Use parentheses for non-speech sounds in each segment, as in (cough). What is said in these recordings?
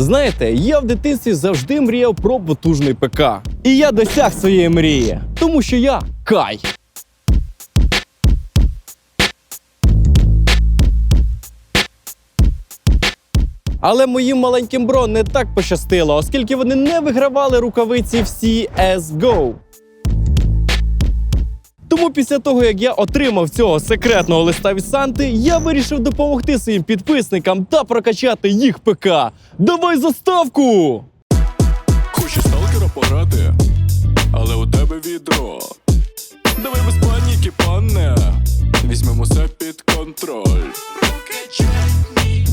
Знаєте, я в дитинстві завжди мріяв про потужний ПК. І я досяг своєї мрії, тому що я кай. Але моїм маленьким бро не так пощастило, оскільки вони не вигравали рукавиці в CSGO. Тому після того, як я отримав цього секретного листа від Санти, я вирішив допомогти своїм підписникам та прокачати їх ПК. Давай заставку! Хочу сталкера пограти, але у тебе відро. Давай без паніки, пане. Візьмемо все під контроль. Прокачай мій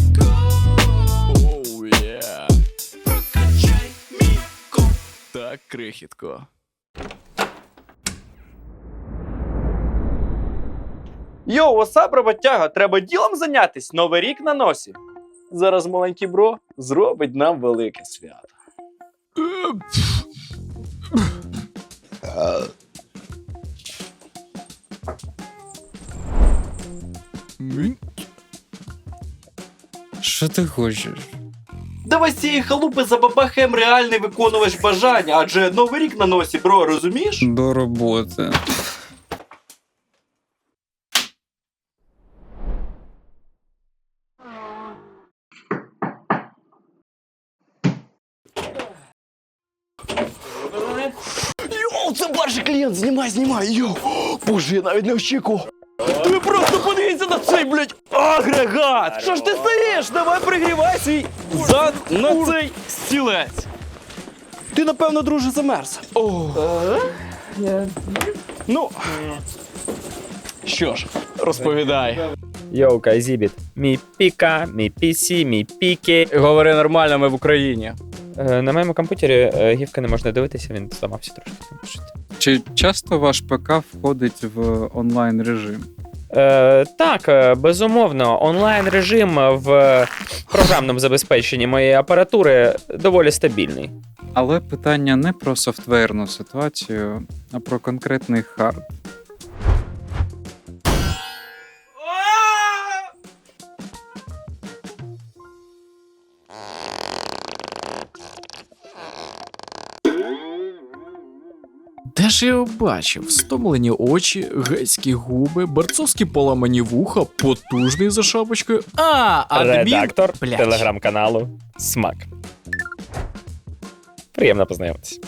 Оу, є. Прокачай мій Так, крихітко. Йоу, васап, роботяга, треба ділом зайнятись. Новий рік на носі. Зараз маленький бро зробить нам велике свято. Що ти хочеш? Давай з цієї халупи забабахаєм реальний виконувач бажання, адже новий рік на носі, бро, розумієш? До роботи. Йоу, це перший клієнт, знімай, знімай, йоу. Боже, я навіть не очікував. Ти просто подивіться на цей, блядь, агрегат! Що ж ти стоїш? Давай пригрівай свій зад на цей стілець. Ти, напевно, друже, замерз. О. Ну. Що ж, розповідай. Йоу, Кайзібіт. Мій піка, мій пісі, мій піки. Говори нормально, ми в Україні. Е, на моєму комп'ютері е, гівки не можна дивитися, він зламався трошки. Чи часто ваш ПК входить в онлайн режим? Е, так, е, безумовно, онлайн режим в програмному забезпеченні моєї апаратури доволі стабільний. Але питання не про софтверну ситуацію, а про конкретний хард. Де ж я його бачив? Стомлені очі, гетські губи, борцовські поламані вуха, потужний за шапочкою. А, адмін... Редактор Блядь. телеграм-каналу Смак. Приємно познайомитися.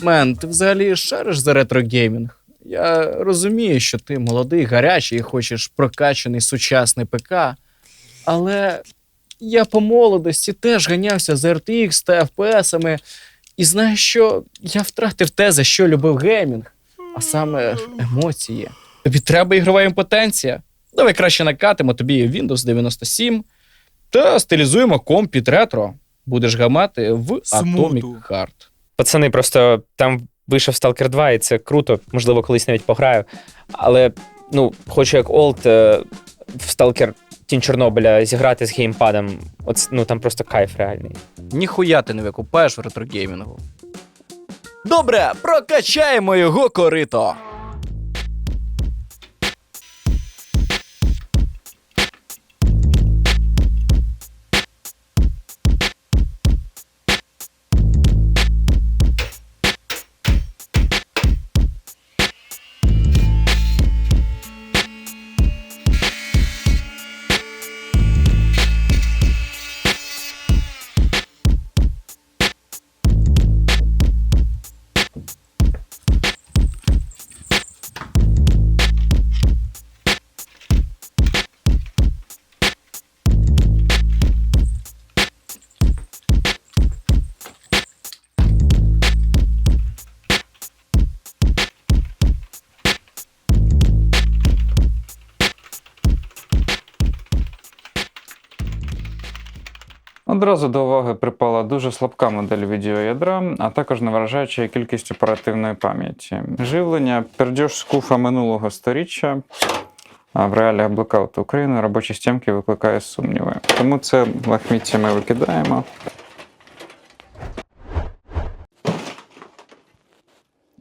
Мен, ти взагалі шариш за ретрогеймінг? Я розумію, що ти молодий, гарячий і хочеш прокачаний сучасний ПК, але я по молодості теж ганявся за RTX та FPS-ами, і знаєш що? Я втратив те, за що любив геймінг, а саме емоції. Тобі треба ігрова імпотенція. Давай краще накатимо тобі Windows 97 та стилізуємо комп під ретро. Будеш гамати в Atomic. Heart. Пацани, просто там вийшов Stalker 2, і це круто, можливо, колись навіть пограю. Але, ну, хочу як Олд е, в Stalker Тінь Чорнобиля зіграти з геймпадом. От, ну там просто кайф реальний. Ніхуя ти не викупаєш в ретрогеймінгу. Добре, прокачаємо його корито. Одразу до уваги припала дуже слабка модель відеоядра, а також не вражаюча кількість оперативної пам'яті. Живлення пердьош з куфа минулого сторіччя. А в реаліях блокауту України робочі стімки викликає сумніви. Тому це лахміття ми викидаємо.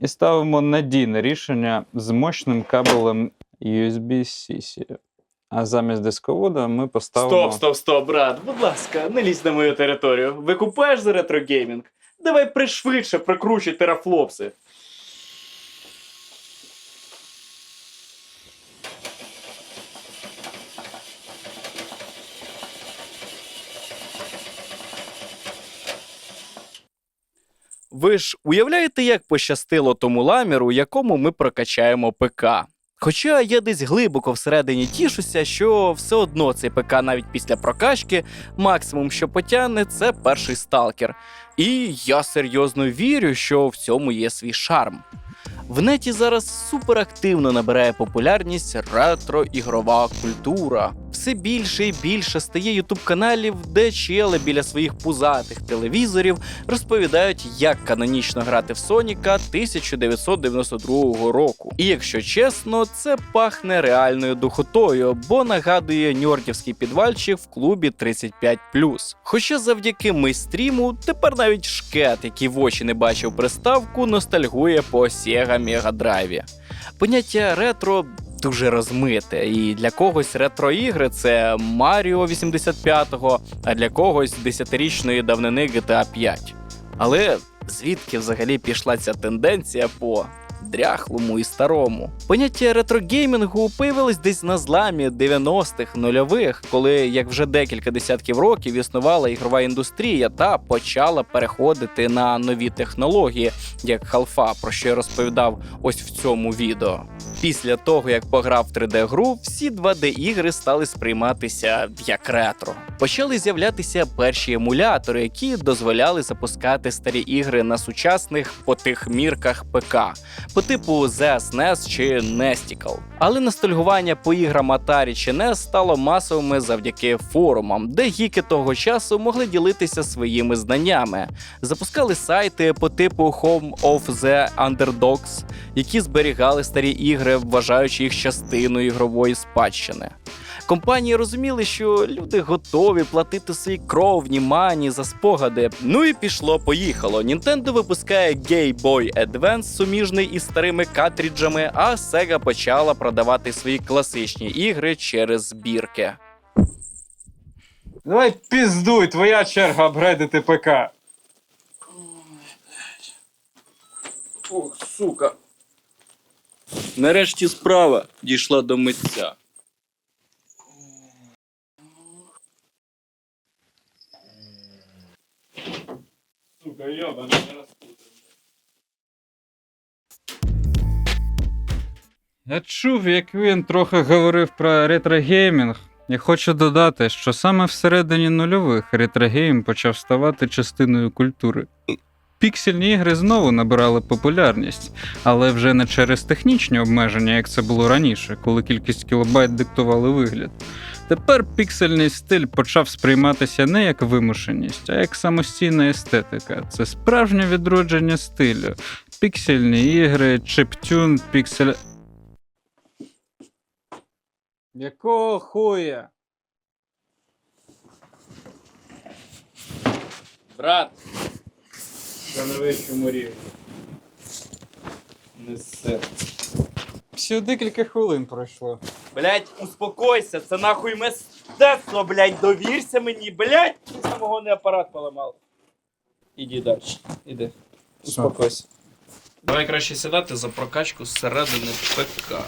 І ставимо надійне рішення з мощним кабелем USB-C. А замість дисковода ми поставимо. Стоп, стоп, стоп, брат. Будь ласка, не лізь на мою територію. Викупаєш за ретрогеймінг? Давай пришвидше прокручуй терафлопси. Ви ж уявляєте, як пощастило тому ламіру, якому ми прокачаємо ПК? Хоча я десь глибоко всередині тішуся, що все одно цей ПК навіть після прокачки максимум, що потягне, це перший сталкер. І я серйозно вірю, що в цьому є свій шарм. В неті зараз суперактивно набирає популярність ретро-ігрова культура. Все більше і більше стає ютуб каналів, де чели біля своїх пузатих телевізорів розповідають, як канонічно грати в Соніка 1992 року. І якщо чесно, це пахне реальною духотою, бо нагадує ньордівський підвальчик в клубі 35 Хоча завдяки мейстріму тепер навіть шкет, який в очі не бачив приставку, ностальгує по Sega Drive. Поняття ретро дуже розмите, і для когось ретро-ігри це Маріо 85-го, а для когось 10-річної давнини GTA 5. Але звідки взагалі пішла ця тенденція по дряхлому і старому? Поняття ретрогеймінгу появилось десь на зламі 90-х нульових, коли як вже декілька десятків років існувала ігрова індустрія та почала переходити на нові технології, як халфа, про що я розповідав ось в цьому відео. Після того, як пограв 3D-гру, всі 2D-ігри стали сприйматися як ретро. Почали з'являтися перші емулятори, які дозволяли запускати старі ігри на сучасних по тих мірках ПК, по типу ZES, NES чи Nesticle. Але ностальгування по іграм Atari чи NES стало масовими завдяки форумам, де гіки того часу могли ділитися своїми знаннями. Запускали сайти по типу Home of the Underdogs, які зберігали старі ігри, вважаючи їх частиною ігрової спадщини. Компанії розуміли, що люди готові платити свої кровні мані за спогади. Ну і пішло, поїхало. Nintendo випускає Game Boy Advance суміжний із старими картриджами, а Sega почала продавати свої класичні ігри через збірки. Давай піздуй, твоя черга апгрейдити ПК. Ох, сука. Нарешті справа дійшла до митця. Сука, йоба, не Я чув, як він трохи говорив про ретрогеймінг. Я хочу додати, що саме всередині нульових ретрогейм почав ставати частиною культури. Піксельні ігри знову набирали популярність, але вже не через технічні обмеження, як це було раніше, коли кількість кілобайт диктували вигляд. Тепер піксельний стиль почав сприйматися не як вимушеність, а як самостійна естетика. Це справжнє відродження стилю. Піксельні ігри, чиптюн, піксель. Якого хуя? Брат. Це на вищому рівні. Несе. Всього декілька хвилин пройшло. Блять, успокойся, це нахуй мистецтво, блять, довірся мені, блять, ти самогонний апарат поламав. Іди далі, іди. Успокойся. Давай краще сідати за прокачку зсередини ПК.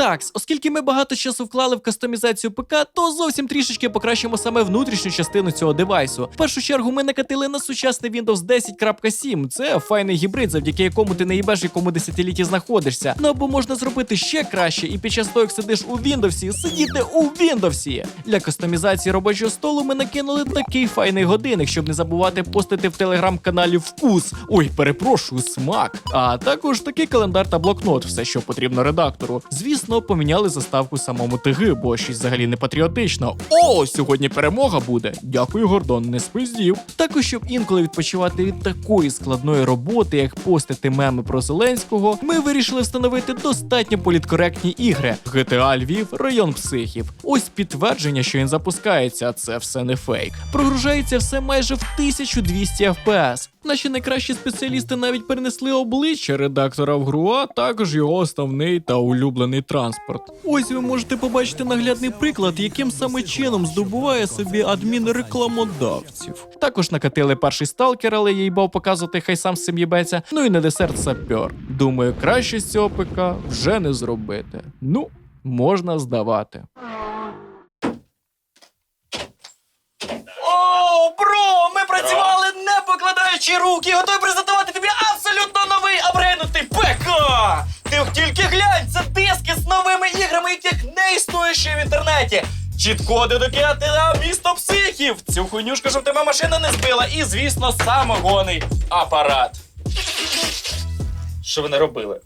Так, оскільки ми багато часу вклали в кастомізацію ПК, то зовсім трішечки покращимо саме внутрішню частину цього девайсу. В першу чергу ми накатили на сучасний Windows 10.7. Це файний гібрид, завдяки якому ти не їбеш, якому десятилітті знаходишся. Ну або можна зробити ще краще, і під час того, як сидиш у Windows, сидіти у Windows. Для кастомізації робочого столу ми накинули такий файний годинник, щоб не забувати постити в телеграм-каналі Вкус. Ой, перепрошую, смак. А також такий календар та блокнот, все, що потрібно редактору. Звісно, поміняли заставку самому ТГ, бо щось взагалі не патріотично. О, сьогодні перемога буде. Дякую, Гордон, не спиздів. Також, щоб інколи відпочивати від такої складної роботи, як постити меми про Зеленського, ми вирішили встановити достатньо політкоректні ігри. GTA Львів, район психів. Ось підтвердження, що він запускається, це все не фейк. Прогружається все майже в 1200 FPS. Наші найкращі спеціалісти навіть перенесли обличчя редактора в гру, а також його основний та улюблений транспорт. Ось ви можете побачити наглядний приклад, яким саме чином здобуває собі адмін рекламодавців. Також накатили перший сталкер, але я їбав показувати, хай сам з цим їбеться. Ну і на десерт сапер. Думаю, краще з цього ПК вже не зробити. Ну, можна здавати. О, бро! Ми працювали не покладаючи руки, готові презентувати тобі абсолютно новий апгрейднутий ПК! Ти тільки глянь, це диски з новими іграми, яких не існує ще в інтернеті. До GTA місто психів! Цю хуйнюшку, щоб тебе машина не збила, і, звісно, самогонний апарат. Що ви не робили?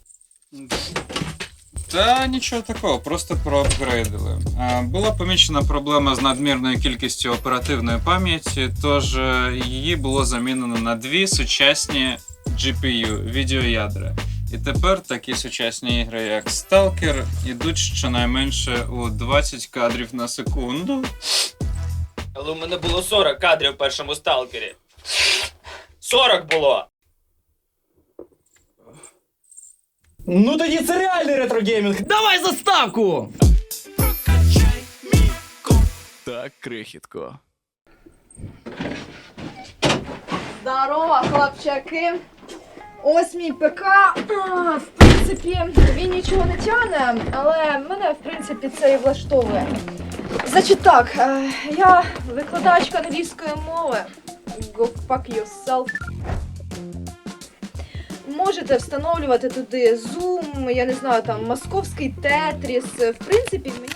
Та нічого такого, просто проапгрейдили. Була помічена проблема з надмірною кількістю оперативної пам'яті, тож е, її було замінено на дві сучасні GPU відеоядра. І тепер такі сучасні ігри, як Stalker, ідуть щонайменше у 20 кадрів на секунду. Але у мене було 40 кадрів в першому сталкері. 40 було! Ну тоді це реальний ретрогеймінг. Давай заставку! Так, крихітко. Здорово, хлопчаки. Ось мій ПК. А, В принципі, він нічого не тягне, але мене, в принципі, це і влаштовує. Значить так, е, я викладачка англійської мови. Go fuck yourself. Можете встановлювати туди Zoom, я не знаю, там московський тетріс. В принципі, мені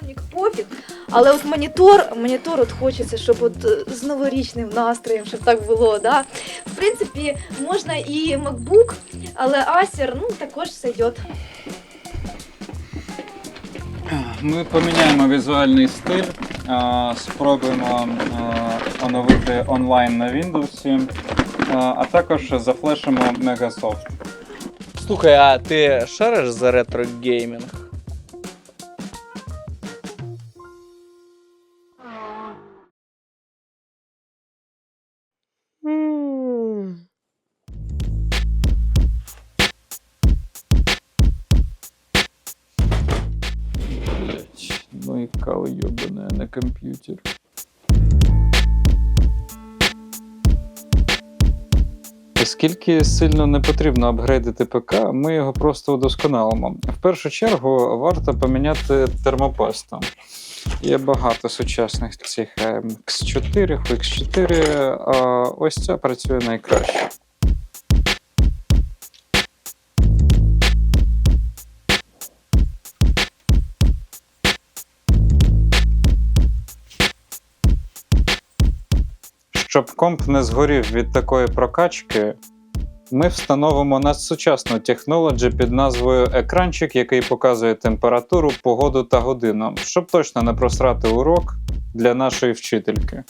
мультисновник пофіг. Але от монітор, монітор от хочеться, щоб от е, з новорічним настроєм, щоб так було. Да? В принципі, можна і MacBook, але Acer, ну також сойдет. Ми поміняємо візуальний стиль, спробуємо оновити онлайн на Windows, а також зафлешимо Megasoft. Слухай, а ти шариш за ретро-геймінг? Блять, Оскільки сильно не потрібно апгрейдити ПК, ми його просто удосконалимо. В першу чергу варто поміняти термопасту. Є багато сучасних цих е, X4, X4, а ось ця працює найкраще. Щоб комп не згорів від такої прокачки, ми встановимо надсучасну технологію під назвою екранчик, який показує температуру, погоду та годину, щоб точно не просрати урок для нашої вчительки.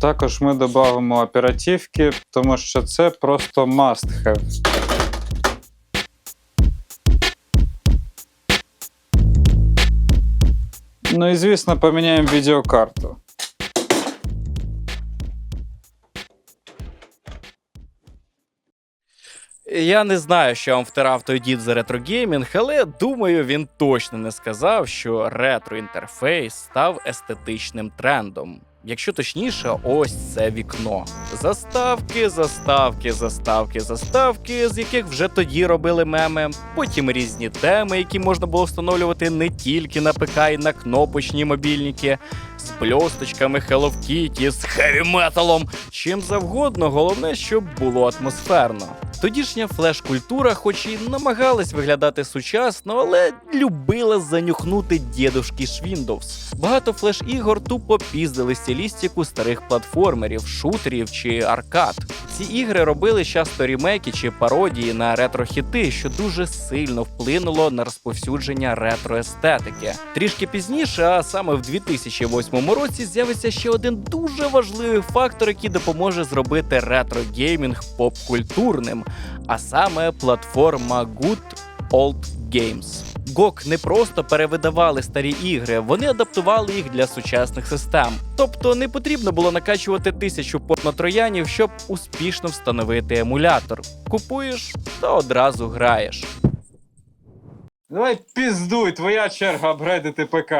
Також ми додамо оперативки, тому що це просто must have. Ну і звісно, поміняємо відеокарту. Я не знаю, що вам втирав той дід за ретрогеймінг, але думаю, він точно не сказав, що ретро-інтерфейс став естетичним трендом. Якщо точніше, ось це вікно. Заставки, заставки, заставки, заставки, з яких вже тоді робили меми. Потім різні теми, які можна було встановлювати не тільки на ПК і на кнопочні мобільники, з бльосточками Hello Kitty, з хеві-металом, чим завгодно, головне, щоб було атмосферно. Тодішня флеш-культура, хоч і намагалась виглядати сучасно, але любила занюхнути дідушки ж Windows. Багато флеш-ігор тупо піздили стилістику старих платформерів, шутерів чи аркад. Ці ігри робили часто рімейки чи пародії на ретро-хіти, що дуже сильно вплинуло на розповсюдження ретро-естетики. Трішки пізніше, а саме в 2008 році, з'явиться ще один дуже важливий фактор, який допоможе зробити ретро-геймінг поп-культурним, а саме платформа Good Old Games. GOG не просто перевидавали старі ігри, вони адаптували їх для сучасних систем. Тобто не потрібно було накачувати тисячу порнотроянів, щоб успішно встановити емулятор. Купуєш та одразу граєш. Давай піздуй, твоя черга апгрейдити ПК.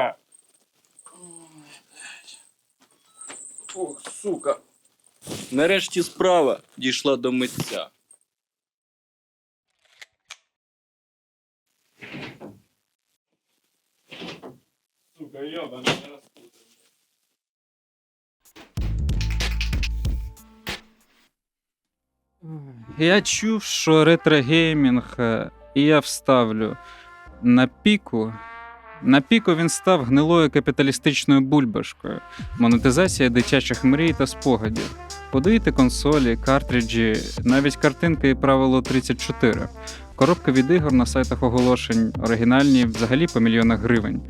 Ох, сука. Нарешті справа дійшла до митця. Я чув, що ретрогеймінг, е, і я вставлю на піку. На піку він став гнилою капіталістичною бульбашкою, монетизація дитячих мрій та спогадів. Подаєте консолі, картриджі, навіть картинки і правило 34. Коробка від ігор на сайтах оголошень, оригінальні взагалі по мільйонах гривень.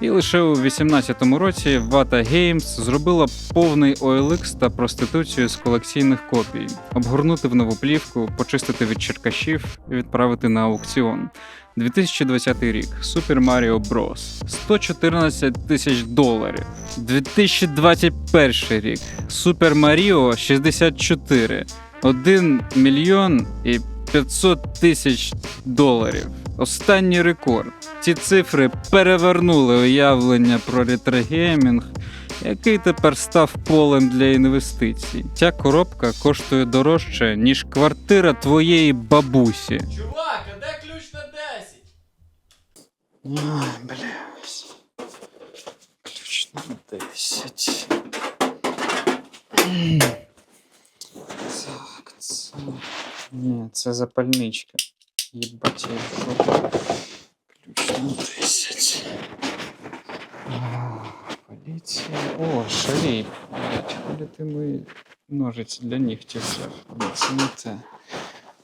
І лише у 2018 році Vata Games зробила повний OLX та проституцію з колекційних копій, обгорнути в нову плівку, почистити від черкашів і відправити на аукціон. 2020 рік Super Mario Bros. 114 тисяч доларів. 2021 рік Super Mario 64. 1 мільйон і 500 тисяч доларів. Останній рекорд. Ці цифри перевернули уявлення про ретрогеймінг, який тепер став полем для інвестицій. Ця коробка коштує дорожче, ніж квартира твоєї бабусі. Чувак, а де ключ на 10? Ой, блядь. Ключ на 10. Так, це. Ні, це запальничка. Єбать, я їх Ключ на 10. А, Поліція. О, шарій. Блять, хули ти мої ножиці для нігтів взяв. Це не те.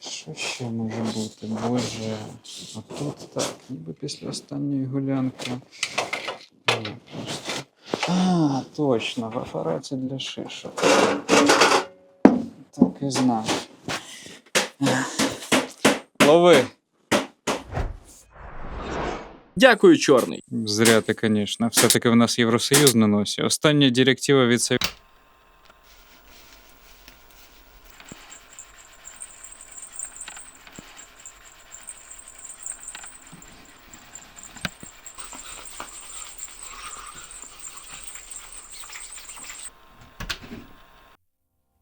Що ще може бути? Боже. А тут так, ніби після останньої гулянки. Ні, просто. А, точно, вафараці для шишок. Так і знав. Лови. Дякую, чорний. Зря ти, звісно. Все-таки в нас Євросоюз на носі. Остання директива від Совєтського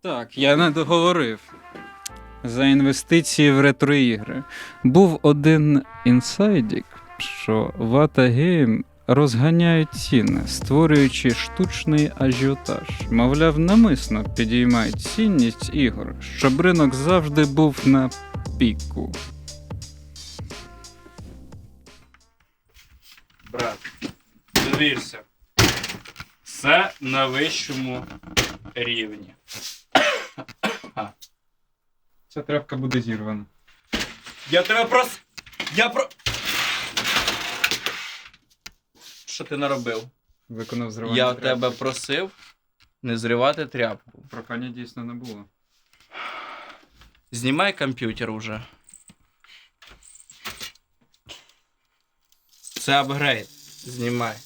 Так, я не договорив. За інвестиції в ретроігри. Був один інсайдік, що Vata Game розганяють ціни, створюючи штучний ажіотаж. Мовляв, намисно підіймають цінність ігор, щоб ринок завжди був на піку. Брат, довірся. Все на вищому рівні. Ця тряпка буде зірвана. Я тебе прос. Я про. Що ти наробив? Виконав зривання. Я тебе просив не зривати тряпку. Прохання дійсно не було. Знімай комп'ютер уже. Це апгрейд. Знімай.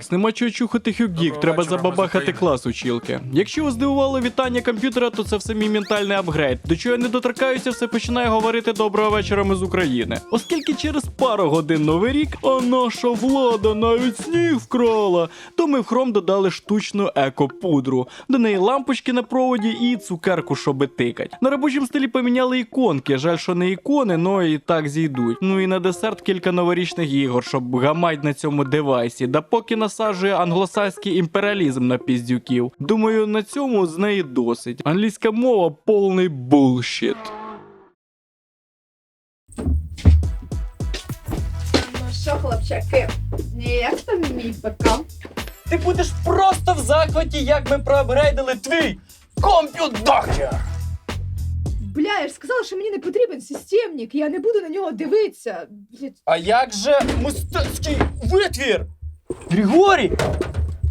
Так, нема чого чухати хюгдік, треба забабахати клас учілки. Якщо вас здивувало вітання комп'ютера, то це все мій ментальний апгрейд. До чого я не доторкаюся, все починає говорити доброго вечора ми з України. Оскільки через пару годин новий рік, а наша влада навіть сніг вкрала, то ми в хром додали штучну еко-пудру. До неї лампочки на проводі і цукерку, щоби тикать. На робочому столі поміняли іконки. Жаль, що не ікони, но і так зійдуть. Ну і на десерт кілька новорічних ігор, щоб гамать на цьому девайсі. Да поки насаджує англосайський імперіалізм на піздюків. Думаю, на цьому з неї досить. Англійська мова повний булшіт. Ну що, хлопчаки, як там мій ПК? Ти будеш просто в захваті, як ми проапгрейдили твій комп'ютер. Бля, я ж сказала, що мені не потрібен системник, я не буду на нього дивитися. Блядь, А як же мистецький витвір? Григорій!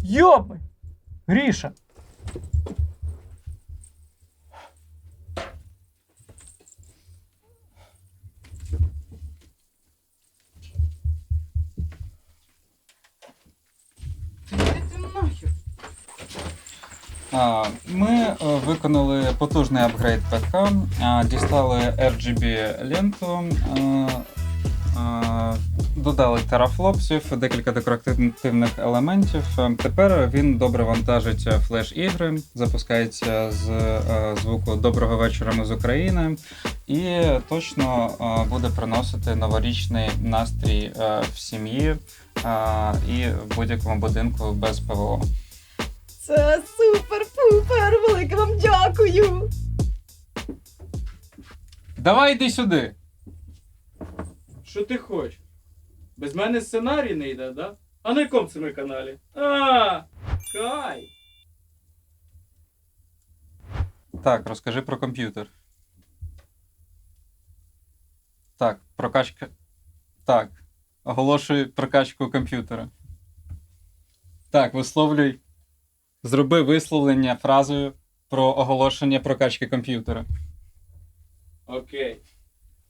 Йопи! Гріша! А, Ми е, виконали потужний апгрейд ПК, дістали RGB ленту, а, а, додали терафлопсів, декілька декоративних елементів. Е, Тепер він добре вантажить флеш-ігри, запускається з е, звуку Доброго вечора ми з України і точно е, буде приносити новорічний настрій е, в сім'ї е, і в будь-якому будинку без ПВО. Це супер-пупер! Велике вам дякую! Давай йди сюди. Що ти хочеш? Без мене сценарій не йде, да? А на якому це ми каналі? А, кай! Так, розкажи про комп'ютер. Так, прокачка. Так. Оголошуй прокачку комп'ютера. Так, висловлюй. Зроби висловлення фразою про оголошення прокачки комп'ютера. Окей.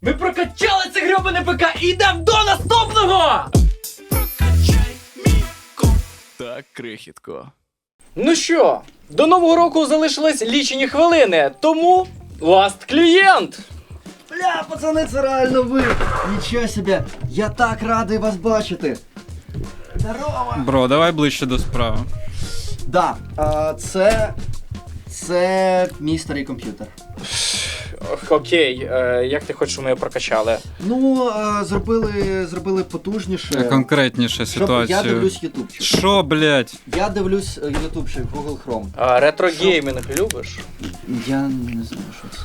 Ми прокачали це грьобане ПК і йдемо до наступного! Так, крихітко. Ну що, до нового року залишились лічені хвилини, тому ласт клієнт! Бля, пацани, це реально ви! Нічого себе! Я так радий вас бачити! Здорово! Бро, давай ближче до справи. Да, а, це. Це мій старий комп'ютер. Окей, е, як ти хочеш, щоб ми його прокачали? Ну, а, зробили, зробили потужніше. Конкретніше Щоб я ситуацію. дивлюсь ютубчик. Що, блядь? Я дивлюсь е, ютубчик Google Chrome. А, ретро-геймінг любиш? Я не знаю, що це.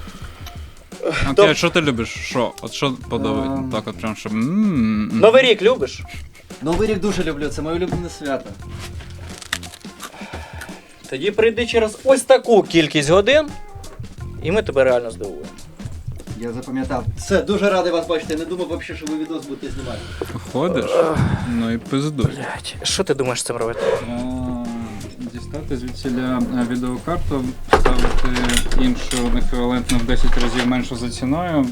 Окей, а що ти любиш? Що? От що подобається? Ем. Так, от прям щоб. м-м-м. Новий рік любиш? Новий рік дуже люблю, це моє улюблене свято. Тоді прийди через ось таку кількість годин, і ми тебе реально здивуємо. Я запам'ятав. Все, дуже радий вас бачити. Я не думав взагалі, що ви відос будете знімати. Ходиш? Ну і пиздуй. Блять, що ти думаєш з цим робити? Е, Дістати звідсіля е, відеокарту, ставити іншу еквівалентно в 10 разів меншу за ціною,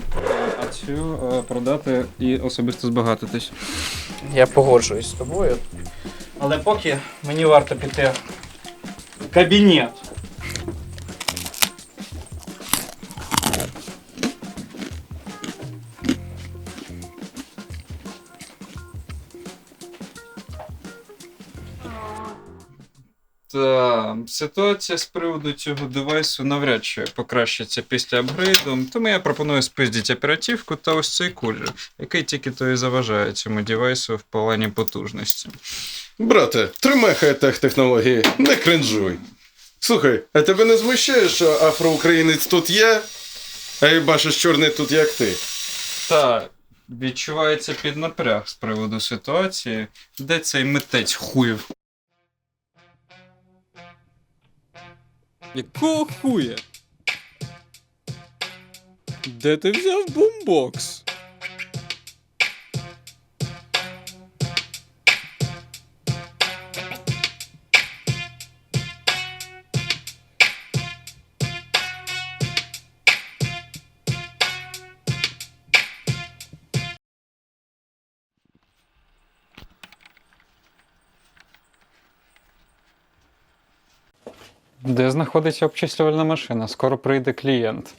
а цю е, продати і особисто збагатитись. Я погоджуюсь з тобою. Але поки мені варто піти в кабінет. Та ситуація з приводу цього девайсу навряд чи покращиться після апгрейду, тому я пропоную спиздити оперативку та ось цей кулер, який тільки то і заважає цьому девайсу в плані потужності. Брате, тримай хай-тех технології, не кринжуй. Слухай, а тебе не змущає, що афроукраїнець тут є, а і бачиш чорний тут як ти. Та відчувається піднапряг з приводу ситуації, де цей митець хуїв. Якого хуя? Де ти взяв бумбокс? Де знаходиться обчислювальна машина? Скоро прийде клієнт.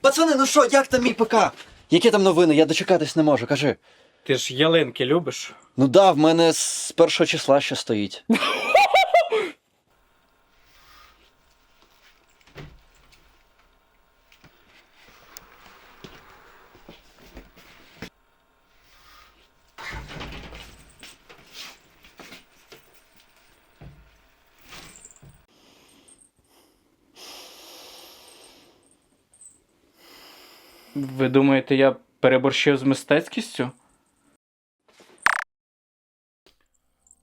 Пацани, ну що, як там мій ПК? Які там новини? Я дочекатись не можу, кажи. Ти ж ялинки любиш? Ну да, в мене з першого числа ще стоїть. (laughs) Ви думаєте, я переборщив з мистецькістю?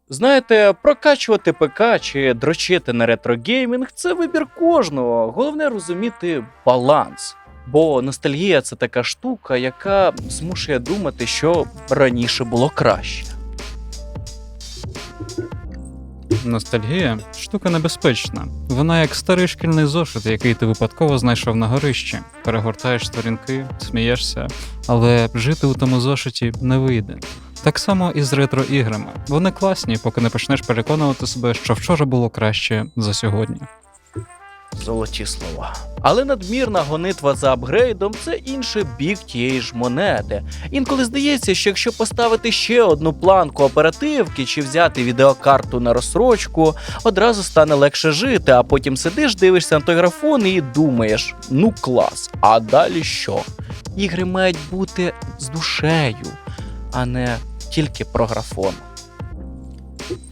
Знаєте, прокачувати ПК чи дрочити на ретрогеймінг це вибір кожного. Головне розуміти баланс. Бо ностальгія це така штука, яка змушує думати, що раніше було краще. Ностальгія штука небезпечна. Вона як старий шкільний зошит, який ти випадково знайшов на горищі. Перегортаєш сторінки, смієшся, але жити у тому зошиті не вийде. Так само і з ретро-іграми. Вони класні, поки не почнеш переконувати себе, що вчора було краще за сьогодні. Золоті слова. Але надмірна гонитва за апгрейдом це інший бік тієї ж монети. Інколи здається, що якщо поставити ще одну планку оперативки чи взяти відеокарту на розсрочку, одразу стане легше жити, а потім сидиш, дивишся на той графон і думаєш: ну клас, а далі що? Ігри мають бути з душею, а не тільки про графон.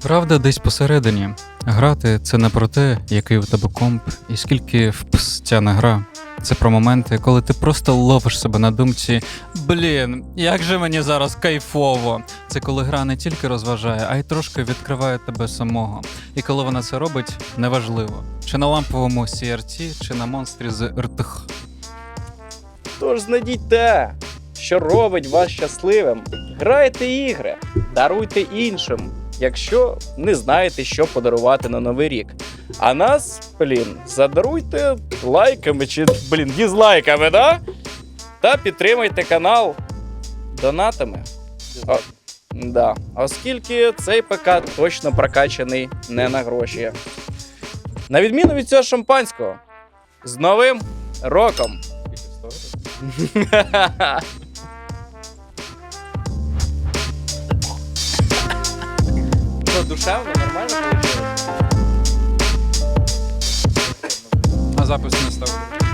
Правда, десь посередині. Грати це не про те, який у тебе комп і скільки впс тяне гра. Це про моменти, коли ти просто ловиш себе на думці. Блін, як же мені зараз кайфово. Це коли гра не тільки розважає, а й трошки відкриває тебе самого. І коли вона це робить, неважливо. Чи на ламповому CRT, чи на монстрі з РТХ. Тож знайдіть те, що робить вас щасливим. Грайте ігри, даруйте іншим, якщо не знаєте, що подарувати на новий рік. А нас, блін, задаруйте лайками чи, блін, дізлайками, да? Та підтримайте канал донатами. О, да. Оскільки цей ПК точно прокачаний не на гроші. На відміну від цього шампанського, з новим роком! (laughs) Що, душевно, нормально вийшло? А запис не ставлю.